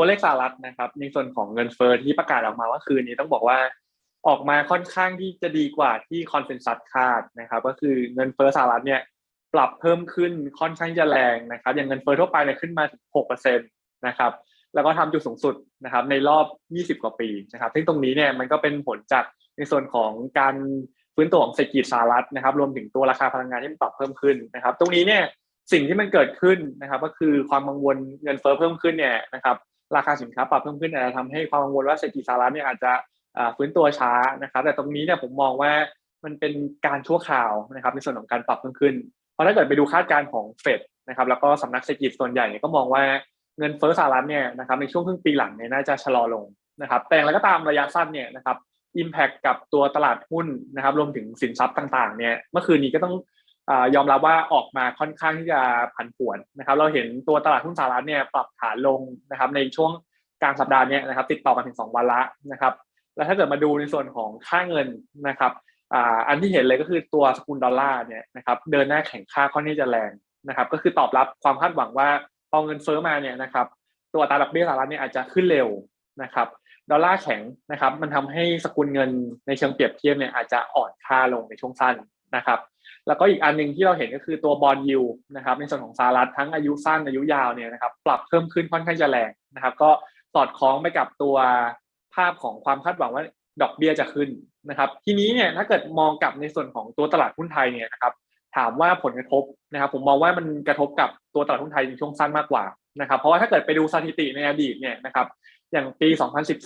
ตัวเลขสหรัฐนะครับ ในส่วนของเงินเฟอ้อที่ประกาศออกมาว่าคืนนี้ต้องบอกว่าออกมาค่อนข้างที่จะดีกว่าที่คอนเซนแซสคาดนะครับ ก็คือเงินเฟอ้อสหรัฐเนี่ยปรับเพิ่มขึ้นค่อนข้างจะแรงนะครับ อย่างเงินเฟอ้อทั่วไปเนี่ยขึ้นมาถึง6%นะครับ แล้วก็ทำจุดสูงสุดนะครับ ในรอบ20กว่าปีนะครับ ซึ่งตรงนี้เนี่ยมันก็เป็นผลจากในส่วนของการฟื้นตัวของเศรษฐกิจสหรัฐนะครับ รวมถึงตัวราคาพลังงานที่ปรับเพิ่มขึ้นนะครับ ตรงนี้เนี่ยสิ่งที่มันเกิดขึ้นนะครับ ก็คือความกังวลเงินเฟ้อเพิ่มขึ้นเนี่ยนะครับ ราคาสินค้าปรับเพิ่มขึ้นอาจจะทำให้ความกังวลว่าเศรษฐกิจสหรัฐเนี่ยอาจจะฟื้นตัวช้านะครับแต่ตรงนี้เนี่ยผมมองว่ามันเป็นการชั่วคราวนะครับในส่วนของการปรับเพิ่มขึ้น เพราะถ้าเกิดไปดูคาดการณ์ของเฟดนะครับแล้วก็สำนักเศรษฐกิจส่วนใหญ่เนี่ยก็มองว่าเงินเฟ้อสหรัฐเนี่ยนะครับในช่วงครึ่งปีหลังเนี่ยน่าจะชะลอลงนะครับแต่อย่างไรก็ตามระยะสั้นเนี่ยนะครับอิมแพคกับตัวตลาดหุ้นนะครับรวมถึงสินทรัพย์ต่างๆเนี่ยเมื่อคืนนี้ก็ต้อง ยอมรับว่าออกมาค่อนข้างที่จะผันผวนนะครับ เราเห็นตัวตลาดหุ้นสหรัฐเนี่ยปรับฐานลงนะครับ ในช่วงกลางสัปดาห์นี้นะครับ ติดต่อกันถึง 2 วันละนะครับ แล้วถ้าเกิดมาดูในส่วนของค่าเงินนะครับอันที่เห็นเลยก็คือตัวสกุลดอลลาร์เนี่ยนะครับเดินหน้าแข่งค่าค่อนข้างจะแรงนะครับ ก็คือตอบรับความคาดหวังว่าพอเงินเฟ้อมาเนี่ยนะครับ ตัวตลาดดอกเบี้ยสหรัฐเนี่ยอาจจะขึ้นเร็วนะครับดอลลาร์แข็งนะครับ มันทำให้สกุลเงินในเชิงเปรียบเทียบเนี่ยอาจจะอ่อนค่าลงในช่วงสั้นนะครับ แล้วก็อีกอันหนึ่งที่เราเห็นก็คือตัวบอลยูนะครับในส่วนของสหรัฐทั้งอายุสั้นอายุยาวเนี่ยนะครับปรับเพิ่มขึ้นค่อนข้างจะแรงนะครับ ก็สอดคล้องไปกับตัวภาพของความคาดหวังว่าดอกเบี้ยจะขึ้นนะครับ ทีนี้เนี่ยถ้าเกิดมองกลับในส่วนของตัวตลาดหุ้นไทยเนี่ยนะครับถามว่าผลกระทบนะครับ ผมมองว่ามันกระทบกับตัวตลาดหุ้นไทยในช่วงสั้นมากกว่านะครับ เพราะว่าถ้าเกิดไปดูสถิติในอดีตเนี่ยนะครับ อย่างปี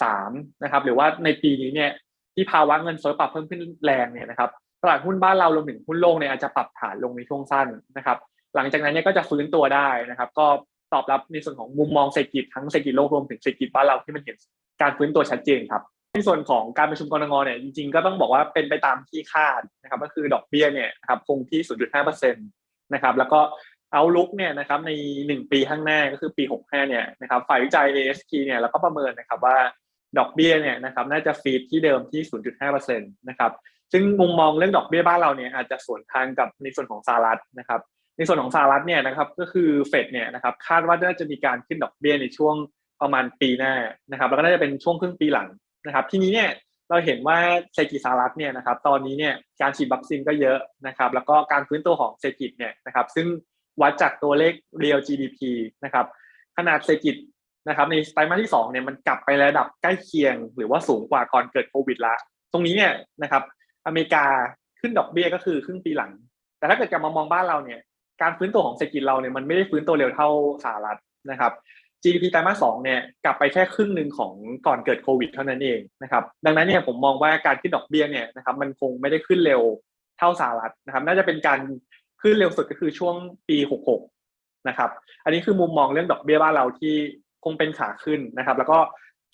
2013 นะครับ หรือว่าในปีนี้เนี่ยที่ภาวะเงินเฟ้อปรับเพิ่มขึ้นแรงเนี่ยนะครับ ตลาดหุ้นบ้านเรารวมถึงหุ้นโลกเนี่ยอาจจะปรับฐานลงในช่วงสั้นนะครับ หลังจากนั้นเนี่ยก็จะฟื้นตัวได้นะครับ ก็ตอบรับในส่วนของมุมมองเศรษฐกิจทั้งเศรษฐกิจโลกรวมถึงเศรษฐกิจบ้านเราที่มันเห็นการฟื้นตัวชัดเจนครับ ในส่วนของการประชุมกรงเนี่ยจริงๆก็ต้องบอกว่าเป็นไปตามที่คาดนะครับ ก็คือดอกเบี้ยเนี่ยครับคงที่ 0.5%นะครับแล้วก็เอาลุกเนี่ยนะครับใน 1 ปีข้างหน้าก็คือปี 65 เนี่ยนะครับฝ่ายวิจัย ASP เนี่ยแล้วก็ประเมินนะครับว่าดอกเบี้ยเนี่ยนะครับน่าจะฟีดที่เดิมที่ 0.5%นะครับ ซึ่งมุมมองเรื่องดอกเบี้ยบ้านเราเนี่ยอาจจะสวนทางกับในส่วนของสหรัฐนะครับ ในส่วนของสหรัฐเนี่ยนะครับก็คือเฟดเนี่ยนะครับคาดว่าน่าจะมีการขึ้นดอกเบี้ยในช่วงประมาณปีหน้านะครับ แล้วก็น่าจะเป็นช่วงครึ่งปีหลังนะครับ ทีนี้เนี่ยเราเห็นว่าเศรษฐกิจสหรัฐเนี่ยนะครับ ตอนนี้เนี่ยการฉีดวัคซีนก็เยอะนะครับ แล้วก็การฟื้นตัวของเศรษฐกิจเนี่ยนะครับ ซึ่งวัดจากตัวเลข real GDP นะครับขนาดเศรษฐกิจนะครับในไตรมาสที่2เนี่ยมันกลับไประดับใกล้เคียง หรือว่าสูงกว่าก่อนเกิดโควิดละ ตรงนี้เนี่ยนะครับ อเมริกาขึ้นดอกเบี้ยก็คือครึ่งปีหลัง แต่ถ้าเกิดกลับมามองบ้านเราเนี่ย การฟื้นตัวของเศรษฐกิจเราเนี่ยมันไม่ได้ฟื้นตัวเร็วเท่าสหรัฐนะครับ GDP ไตรมาสสองเนี่ยกลับไปแค่ครึ่งหนึ่งของก่อนเกิดโควิดเท่านั้นเองนะครับ ดังนั้นเนี่ยผมมองว่าการขึ้นดอกเบี้ยเนี่ยนะครับมันคงไม่ได้ขึ้นเร็วเท่าสหรัฐนะครับ น่าจะเป็นการขึ้นเร็วสุดก็คือช่วงปี 66 นะครับ อันนี้คือมุมมองเรื่องดอกเบี้ยบ้านเราที่คงเป็นขาขึ้นนะครับ แล้วก็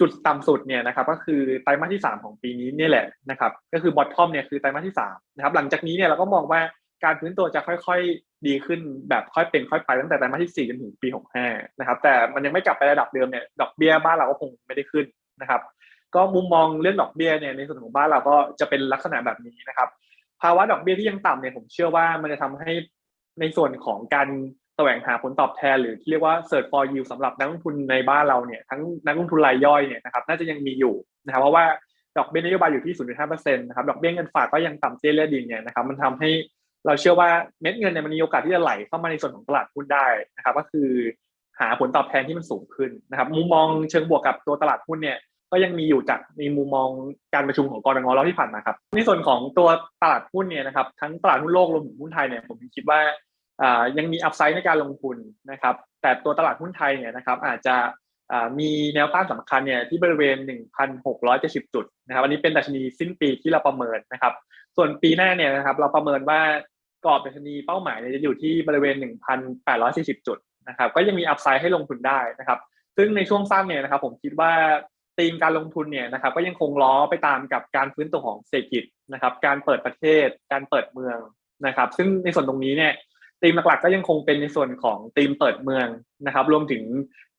จุดต่ำสุดเนี่ยนะครับก็คือไตรมาสที่ 3 ของปีนี้นี่แหละนะครับก็คือบอททอมเนี่ยคือไตรมาสที่3นะครับหลังจากนี้เนี่ยเราก็มองว่าการพื้นตัวจะค่อยๆดีขึ้นแบบค่อยเป็นค่อยไปตั้งแต่ไตรมาสที่4จนถึงปี 65นะครับแต่มันยังไม่กลับไประดับเดิมเนี่ยดอกเบี้ยบ้านเราก็คงไม่ได้ขึ้นนะครับก็มุมมองเรื่องดอกเบี้ยเนี่ยในส่วนของบ้านเราก็จะเป็นลักษณะแบบนี้นะครับภาวะดอกเบี้ยที่ยังต่ำเนี่ยผมเชื่อว่ามันจะทำให้ในส่วนของการ แสวงหาผลตอบแทนหรือที่เรียกว่า search for yield สำหรับนักลงทุนในบ้านเราเนี่ยทั้งนักลงทุนรายย่อยเนี่ยนะครับน่าจะยังมีอยู่นะครับเพราะว่าดอกเบี้ยนโยบายอยู่ที่ 0.5%นะครับดอกเบี้ยเงินฝากก็ยังต่ำเตี้ยเลี่ยดินเนี่ยนะครับมันทำให้เราเชื่อว่าเม็ดเงินเนี่ยมันมีโอกาสที่จะไหลเข้ามาในส่วนของตลาดหุ้นได้นะครับ ก็คือหาผลตอบแทนที่มันสูงขึ้นนะครับ มุมมองเชิงบวกกับตัวตลาดหุ้นเนี่ยก็ยังมีอยู่จากในมุมมองการประชุมของกรงงรอบที่ผ่านมาครับในส่วนของตัวตลาดหุ้นเนี่ยนะครับทั้งตลาดหุ้นโลกรวมถึงหุ้นไทยเนี่ยผมคิดว่า ยังมีอัพไซด์ในการลงทุนนะครับ แต่ตัวตลาดหุ้นไทยเนี่ยนะครับ อาจจะมีแนวต้านสำคัญเนี่ยที่บริเวณ 1,670 จุดนะครับ อันนี้เป็นดัชนีสิ้นปีที่เราประเมินนะครับ ส่วนปีหน้าเนี่ยนะครับ เราประเมินว่ากรอบดัชนีเป้าหมายจะอยู่ที่บริเวณ 1,840 จุดนะครับ ก็ยังมีอัพไซด์ให้ลงทุนได้นะครับ ซึ่งในช่วงสั้นเนี่ยนะครับ ผมคิดว่าธีมการลงทุนเนี่ยนะครับก็ยังคงล้อไปตามกับการฟื้นตัวของเศรษฐกิจนะครับ การเปิดประเทศ การเปิดเมืองนะครับ ซึ่งในส่วนตรงนี้เนี่ย ธีมหลักๆ ก็ยังคงเป็นในส่วนของธีมเปิดเมืองนะครับ รวมถึง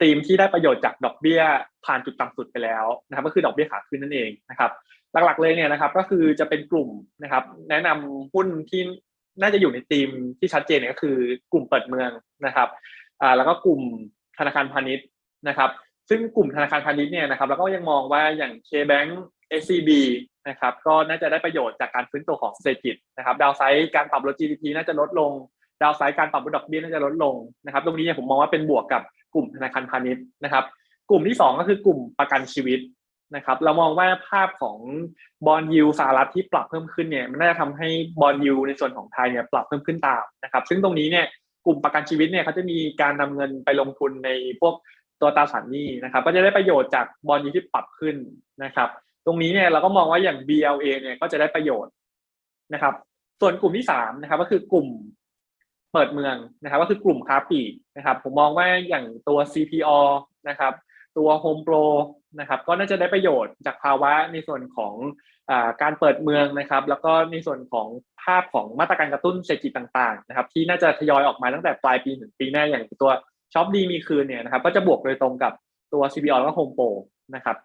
ธีมที่ได้ประโยชน์จากดอกเบี้ยผ่านจุดต่ำสุดไปแล้วนะครับ ก็คือดอกเบี้ยขาขึ้นนั่นเองนะครับ หลักๆเลยเนี่ยนะครับ ก็คือจะเป็นกลุ่มนะครับ แนะนำหุ้นที่น่าจะอยู่ในธีมที่ชัดเจนก็คือกลุ่มเปิดเมืองนะครับอ่าแล้วก็กลุ่มธนาคารพาณิชย์นะครับ ซึ่งกลุ่มธนาคารพาณิชย์เนี่ยนะครับเราก็ยังมองว่าอย่าง K-Bank SCB นะครับ ก็น่าจะได้ประโยชน์จากการฟื้นตัวของเศรษฐกิจนะครับ ดาวไซด์การปรับลด GDP น่าจะลดลง ดาวไซด์การปรับลดดอกเบี้ยน่าจะลดลงนะครับ ตรงนี้เนี่ยผมมองว่าเป็นบวกกับกลุ่มธนาคารพาณิชย์นะครับ กลุ่มที่สองก็คือกลุ่มประกันชีวิตนะครับ เรามองว่าภาพของบอลยูสหรัฐที่ปรับเพิ่มขึ้นเนี่ยมันน่าจะทำให้บอลยูในส่วนของไทยเนี่ยปรับเพิ่มขึ้นตามนะครับ ซึ่งตรงนี้เนี่ยกลุ่มประกันชีวิตเนี่ยเขาจะมีการนำเงินไปลงทุนในพวกตัวตราสารหนี้นะครับ ก็จะได้ประโยชน์จากบอลยูที่ปรับขึ้นนะครับ ตรงนี้เนี่ยเราก็มองว่าอย่าง BLA เนี่ยก็จะได้ประโยชน์นะครับ ส่วนกลุ่มที่สามนะครับก็คือกลุ่ม เปิดเมืองนะครับก็คือกลุ่มค้าปลีกนะครับผมมองว่าอย่างตัว CPO นะครับตัว Home Pro นะครับก็น่าจะได้ประโยชน์จากภาวะในส่วนของอการเปิดเมืองนะครับ แล้วก็ในส่วนของภาพของมาตรการกระตุ้นเศรษฐกิจต่างๆนะครับที่น่าจะทยอยออกมาตั้งแต่ปลายปีถึงปีหน้าอย่างตัวช็อปดีมีคืนเนี่ยนะครับก็จะบวกโดยตรงกับตัว CPO แล้วก็ Home Pro นะครับ